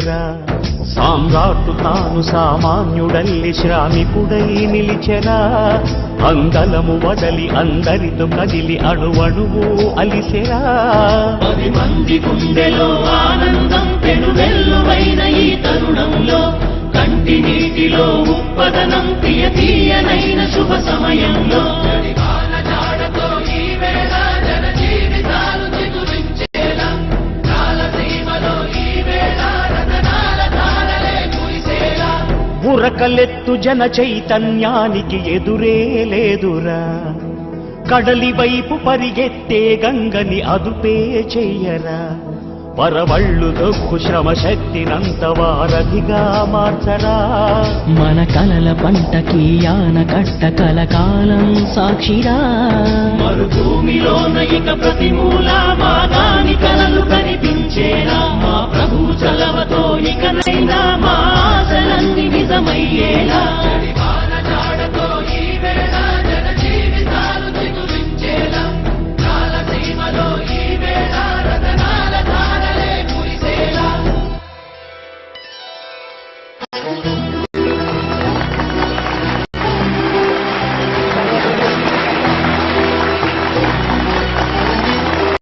వెలిసెరా సామ్రాట్టు తాను సామాన్యుడల్లి శ్రామికుడై నిలిచెరా అంగలము వడలి అందరితో కదిలి అణువణువు అలిసెరా. పది మంది గుండెలో ఆనందం పెనువెల్లువైన ఈ తరుణంలో కంటి నీటిలో ఉప్పదనం తీయ తీయనైన శుభ సమయంలో. ఉరకలెత్తు జన చైతన్యానికి ఎదురే లేదురా. కడలి వైపు పరిగెత్తే గంగని అదుపే చెయ్యరా. పరవళ్ళు దొక్కు శ్రమ శక్తినంత వారధిగా మార్చరా. మన కలల పంటకి ఆనకట్ట కలకాలం సాక్షిరా. మరుభూమిలోన ఇక ప్రతి మూల మా దాని కలలు కనిపించేలా. మా ప్రభు చలవతో ఇకనైనా మా Música